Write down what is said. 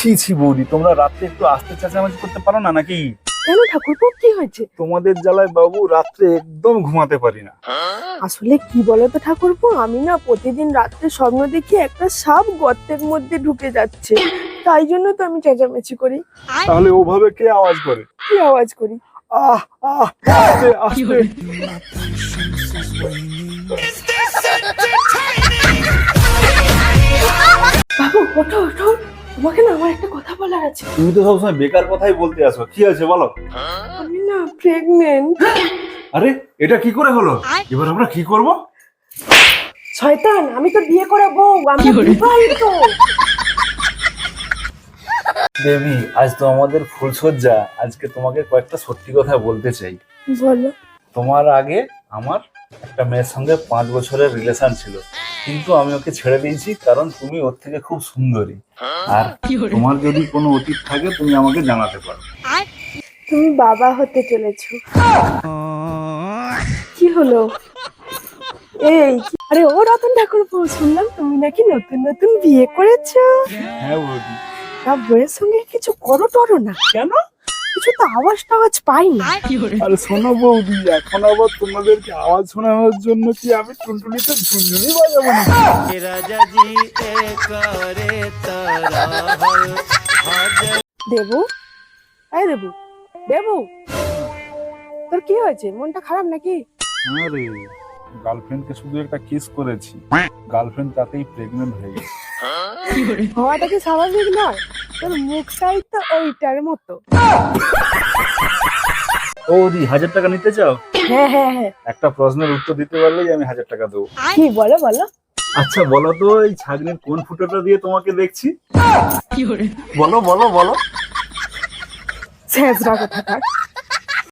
ছি ছি বৌদি তোমরা রাত্রে একটু আস্তে চেঁচামেচি করতে পারো না নাকি? কেন ঠাকুরপো কি হয়েছে? তোমাদের জ্বালায় বাবু রাত্রে একদম ঘুমাতে পারি না। আসলে কি বলতো ঠাকুরপো আমি না প্রতিদিন রাত্রে স্বপ্ন দেখি একটা সাপ গর্তের মধ্যে ঢুকে যাচ্ছে। তাই জন্য তো আমি চেঁচামেচি করি। তাহলে ওভাবে কে আওয়াজ করে? কি আওয়াজ করি? আহ আহ আস্তে আস্তে। বাবু ওঠো ওঠো। তোমাকে না আমার একটা কথা বলার আছে। তুমি তো সবসময় বেকার কথাই বলতে আসো। কি আছে বলো? আমি না প্রেগনেন্ট আরে এটা কি করে হলো? এবার আমরা কি করব? শয়তান আমি তো বিয়ে করে বউ আমি বিবাহিত। দেবী আজ তো আমাদের ফুলসজ্জা আজকে তোমাকে কয়েকটা সত্যি কথা বলতে চাই। বলো। তোমার আগে আমার একটা মেয়ের সঙ্গে পাঁচ বছরের রিলেশন ছিল। কিন্তু আমি ওকে ছেড়ে দিয়েছি কারণ তুমি ওর থেকে খুব সুন্দরী। আর তোমার যদি কোনো অতীত থাকে তুমি আমাকে জানাতে পারো। তুমি বাবা হতে চলেছো। কি হলো? এই আরে ও রতন ঠাকুর শুনলাম তুমি নাকি নতুন নতুন বিয়ে করেছ। হ্যাঁ বৌদি। তা বইয়ের সঙ্গে কিছু করো টরো না। কেন? কিছু তো আওয়াজ টাওয়াজ পাই না আর শোনো বৌদি এখন আবার তোমাদেরকে আওয়াজ শোনানোর জন্য কি আমি টুনটুনিতে ঝুনঝুনি বাজাবো না দেবু? এই দেবু দেবু! তোর কি হয়েছে? মনটা খারাপ নাকি? হ্যাঁ আরে গার্লফ্রেন্ডকে শুধু একটা কিস করেছি। গার্লফ্রেন্ড তাতেই প্রেগন্যান্ট হয়ে গেছে। হওয়াটা কি স্বাভাবিক নয়? তোর মুখটাই তো ওইটার মতো। ও দি হাজার টাকা নিতে চাও? হ্যাঁ হ্যাঁ হ্যাঁ। একটা প্রশ্নের উত্তর দিতে পারলেই আমি হাজার টাকা দেবো। কি বলো বলো। আচ্ছা বলো তো এই ছাগনির কোন ফুটোটা দিয়ে তোমাকে দেখছি? বলো বলো বলো। শেষরা কোথাকার।